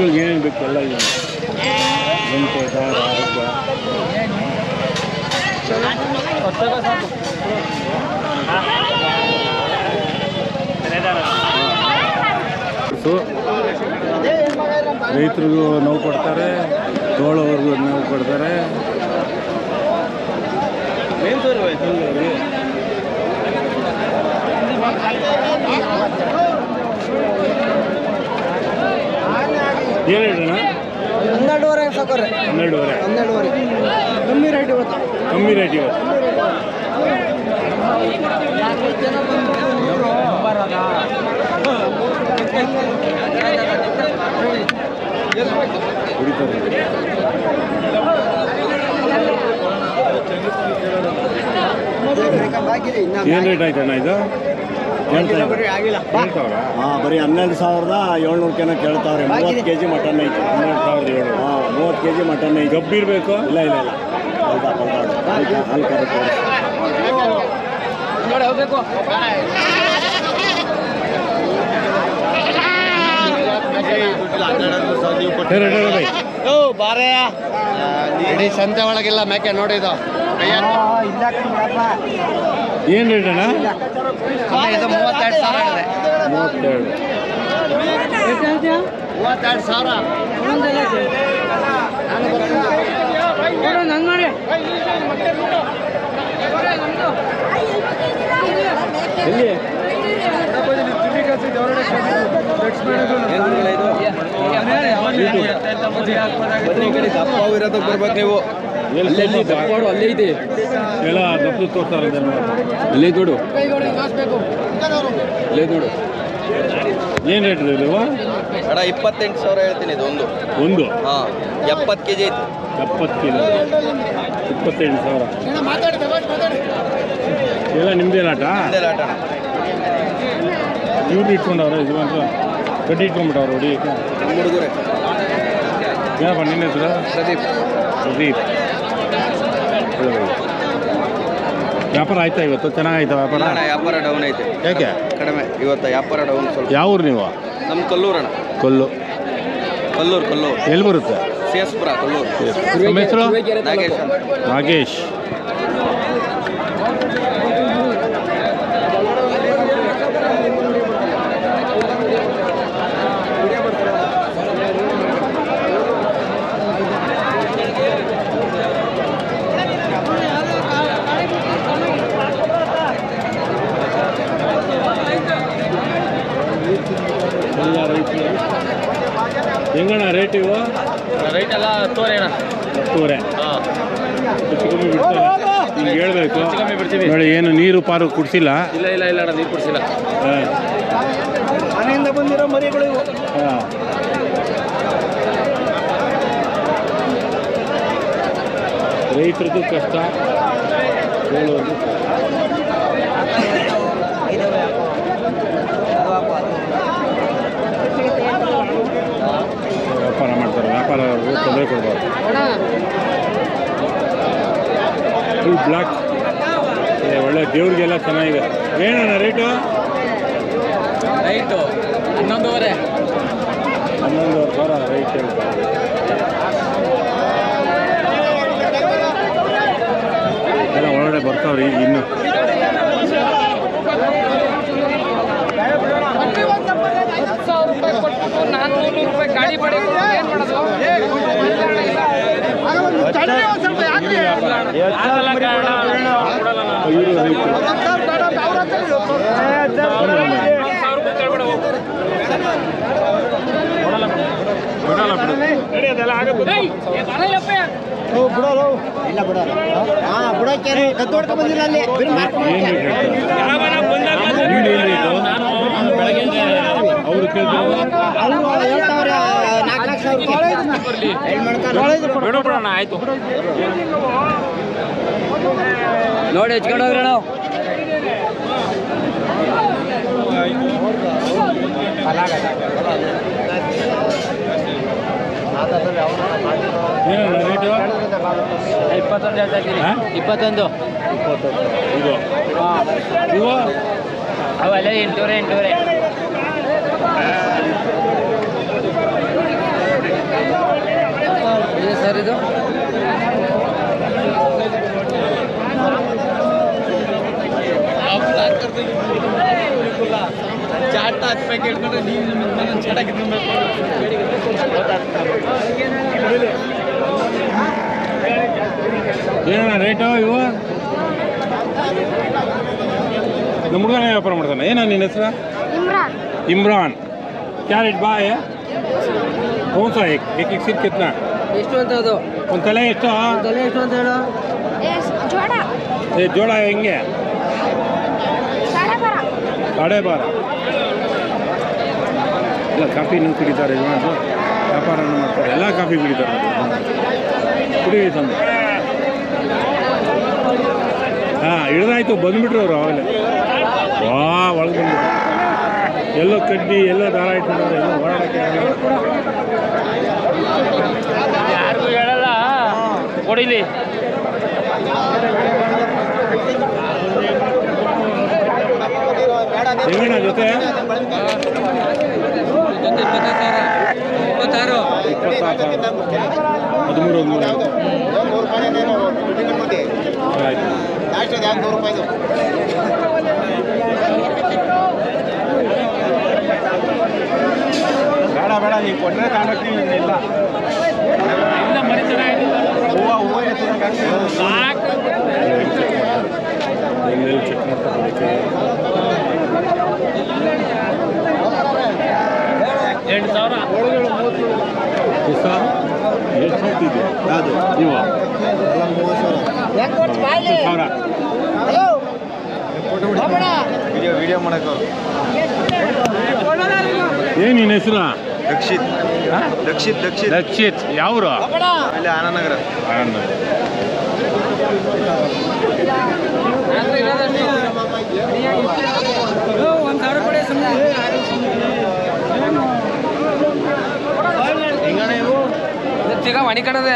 ಎತ್ತುಗಳಿಗೆ ಏನೇನು ಬೇಕು ಎಲ್ಲ ಇದೆ ಗಂಟೆ ದಾರ ರೈತರಿಗೂ ನೋವು ಕೊಡ್ತಾರೆ ತೋಳವ್ರಿಗೂ ನೋವು ಕೊಡ್ತಾರೆ. ಏನು ಹೇಳೋಣ ಹನ್ನೆರಡುವರೆ ಸಾಕೋರೆ ಹನ್ನೆರಡುವರೆ. ಹನ್ನೆರಡುವರೆ. ಕಮ್ಮಿ ರೇಟ್ ಇವತ್ತು. ಕಮ್ಮಿ ರೇಟ್ ಇವತ್ತು. ಏನು ರೇಟ್ ಆಯ್ತಣ್ಣ ಇದು? ಹಾಂ ಬರೀ ಹನ್ನೆರಡು ಸಾವಿರದ ಏಳ್ನೂರು ಕೆನ ಕೇಳ್ತಾವ್ರೆ ಮೂವತ್ತು ಕೆ ಜಿ ಮಟನ್ ಐತೆ. ಹನ್ನೆರಡು ಸಾವಿರದ ಏಳು ಹಾಂ ಮೂವತ್ತು ಕೆ ಜಿ ಮಟನ್ ಐತಿ. ಗಬ್ಬಿರ್ಬೇಕು ಇಲ್ಲ ಇಲ್ಲ ಇಲ್ಲ. ಹೌದಾ ಹೌದಾ ಹಾಲು ಕರೆಕ್ಟ್ ಓ ಇಡೀ ಸಂತೆ ಒಳಗಿಲ್ಲ ಮೇಕೆ ನೋಡಿದ್ದು. ಏನು ರೇಟ್ ಅಣ್ಣ? ಇದು ಮೂವತ್ತೆರಡು ಸಾವಿರ ಇದೆ ಮೂವತ್ತೆರಡು ಮೂವತ್ತೆರಡು ಸಾವಿರ. ಎಲ್ಲಿ? ಇರೋದಕ್ಕೆ ಬರ್ಬೇಕು ನೀವು. ಎಲ್ಲಿ ಎಲ್ಲಿ ಅಲ್ಲೇ ಇದೆ. ಎಲ್ಲ ದಪ್ಪು ತೋರ್ತಾರೆ ಅಲ್ಲೇ ನೋಡು. ಅಲ್ಲೇ ನೋಡು ಏನು ರೇಟ್ ಇದೆ ಅಣ್ಣ ಇಪ್ಪತ್ತೆಂಟು ಸಾವಿರ ಹೇಳ್ತೀನಿ ಇದು ಒಂದು. ಒಂದು? ಹಾಂ ಎಪ್ಪತ್ತು ಕೆ ಜಿ ಐತಿ. ಎಪ್ಪತ್ತು ಕಿಲೋ ಇಪ್ಪತ್ತೆಂಟು ಸಾವಿರ. ಎಲ್ಲ ಒಂದೇ ಲಾಟ? ಅಣ್ಣ. ಇವ್ರು ಇಟ್ಕೊಂಡವ್ರ ಅಂತ ಕಡ್ಡಿ ಇಟ್ಕೊಂಡ್ಬಿಟ್ಟವ್ರು ಹುಡುಗರೇ. ಏನಪ್ಪ ನಿನ್ನ ಹೆಸರು? ಪ್ರದೀಪ್. ಪ್ರದೀಪ್. ವ್ಯಾಪಾರ ಆಯ್ತಾ ಇವತ್ತು? ಚೆನ್ನಾಗೈತೆ ವ್ಯಾಪಾರ? ಅಣ್ಣ ವ್ಯಾಪಾರ ಡೌನ್ ಐತೆ. ಯಾಕೆ? ಕಡಿಮೆ. ಇವತ್ತು ವ್ಯಾಪಾರ ಡೌನ್ ಸ್ವಲ್ಪ. ಯಾವ ಊರು ನೀವು? ನಮ್ಮ ಕಲ್ಲೂರು ಅಣ್ಣ. ಕೊಲ್ಲು. ಕಲ್ಲೂರು ಕಲ್ಲೂರು. ಎಲ್ಲಿ ಬರುತ್ತೆ? ಸಿ ಎಸ್ ಪುರ ಕಲ್ಲೂರು ನಾಗೇಶ್ ಹೆಸರು ನಾಗೇಶ್ ಅಂತ ನಾಗೇಶ್ ಎಲ್ಲ ರೈತರು ಹೆಂಗಣ್ಣ ರೇಟ್ ಇವು ರೈಟ್ ಎಲ್ಲ ತೋರೆ ಅಣ್ಣ. ಹತ್ತುವರೆ ಹಾಂ. ಹೆಚ್ಚು ಕಮ್ಮಿ ಬಿಡ್ತಾರೆ ಹಿಂಗೆ ಹೇಳ್ಬೇಕು ಕಮ್ಮಿ ಬಿಡ್ತೀವಿ. ನೋಡಿ ಏನು ನೀರು ಪಾರು ಕುಡಿಸಿಲ್ಲ. ಇಲ್ಲ ಇಲ್ಲ ಇಲ್ಲ ಅಣ್ಣ ನೀರು ಕುಡಿಸಿಲ್ಲ. ಮನೆಯಿಂದ ಬಂದಿರೋ ಮರಿಗಳು ಇವು. ರೈತರದ್ದು ಕಷ್ಟ ಹೇಳೋದು ಮಾಡ್ತಾರೆ ವ್ಯಾಪಾರ ತೊಂದರೆ ಕೊಡಬಾರ್ದು. ಫುಲ್ ಬ್ಲ್ಯಾಕ್ ಒಳ್ಳೆ ದೇವ್ರಿಗೆಲ್ಲ ಚೆನ್ನಾಗಿದೆ. ಏನಣ್ಣ ರೇಟು ರೈಟು ಹನ್ನೊಂದುವರೆ. ಹನ್ನೊಂದುವರೆ ಸಾವಿರ ರೈಟ್ ಹೇಳ್ತಾರೆ ಎಲ್ಲ ಒಳಗಡೆ ಬರ್ತಾವ್ರಿ ಈಗ ಇನ್ನು ಬಿಡು ಇಲ್ಲ ಹಾ ಬಂದಿಲ್ಲ ಅಲ್ಲಿ ಅವರು ಕೇಳ್ತಾರೆ ಆಯ್ತು. ನೋಡಿ ಹೆಚ್ಕೊಂಡು ಹೋಗ್ರಿ ನಾವು ಇಪ್ಪತ್ತೊಂದು ಹೇಳ್ತಾ ಇದ್ದೀನಿ. ಹಾ? ಇಪ್ಪತ್ತೊಂದು. ಅವೆಲ್ಲ ಎಂಟೂರೆ ಎಂಟೂವರೆ. ಸರ್ ಇದು ಚಾಟ ಪ್ಯಾಕೆಟ್ ಹಿಡ್ಕೊಂಡ್ರೆ ನೀನು ಚಾಟ ಏನಣ್ಣ ರೇಟು ಇವು ನಮ್ಮ ಹುಡುಗನೇ ವ್ಯಾಪಾರ ಮಾಡ್ತಾನೆ ಏನ ನಿನ್ನ ಹೆಸರು इमरान इमरान क्या रेट बा है कौन सा एक एक एक सीट कितना ಎಷ್ಟು ಅಂತ ಅದು? ಒಂದು ತಲೆ ಎಷ್ಟು? ತಲೆ ಎಷ್ಟು ಅಂತ ಹೇಳು. ಜೋಡ. ಏ ಜೋಳ ಹೆಂಗೆ? ಸಾಡೆ ಬಾರ ಎಲ್ಲ ಕಾಫಿನೂ ಕುಡಿತಾರೆ ಜನರು ವ್ಯಾಪಾರನೂ ಮಾಡ್ತಾರೆ ಎಲ್ಲ ಕಾಫಿ ಕುಡಿತಾರೆ ಕುಡಿ ತಂದು ಹಾಂ ಹಿಡ್ದಾಯ್ತು ಬಂದ್ಬಿಟ್ರು ಅವರು ಆವಾಗಲೇ ವಾ ಒಳಗೆ ಬಂದ್ಬಿಟ್ರು. ಎಲ್ಲೋ ಕಡ್ಡಿ ಎಲ್ಲೋ ದಾರ ಇಟ್ಟು ಎಲ್ಲೋ ಓಡಾಡಕ್ಕೆ. ಯಾರಿಗೂ ಹೇಳಲ್ಲ ಕೊಡಿಲಿ ದೇವಣ್ಣ ಜೊತೆ ಇಪ್ಪತ್ತಾರು ಇಪ್ಪತ್ತಾರು ಹದಿಮೂರು ಹದಿಮೂರು ಆಯ್ತು ನೂರು ರೂಪಾಯಿದು ಬೇಡ ಬೇಡ ನೀವು ಕೊಟ್ಟರೆ ತಗೊಂಡೋಗ್ತೀವಿ ಇಲ್ಲ. ಹೂವು ಹೂವು ಚೆಕ್ ಮಾಡ್ತಾರೆ ಎಂಟು ಸಾವಿರ. ಎಷ್ಟು ಸಾವಿರ? ಯಾವುದು? ನೀವು? ಸಾವಿರ. ವಿಡಿಯೋ ವಿಡಿಯೋ ಮಾಡಕ್ಕೆ ಏನು ನಿನ್ನ ಹೆಸರು? ರಕ್ಷಿತ್ ರಕ್ಷಿತ್ ರಕ್ಷಿತ್ ದಕ್ಷಿತ್ ಯಾವ್ರು? ಅಲ್ಲಿ ಆನಂದನಗರ. ಆನಂದ ತಿರ್ಗಾ ಮಣಿ ಕಡದೆ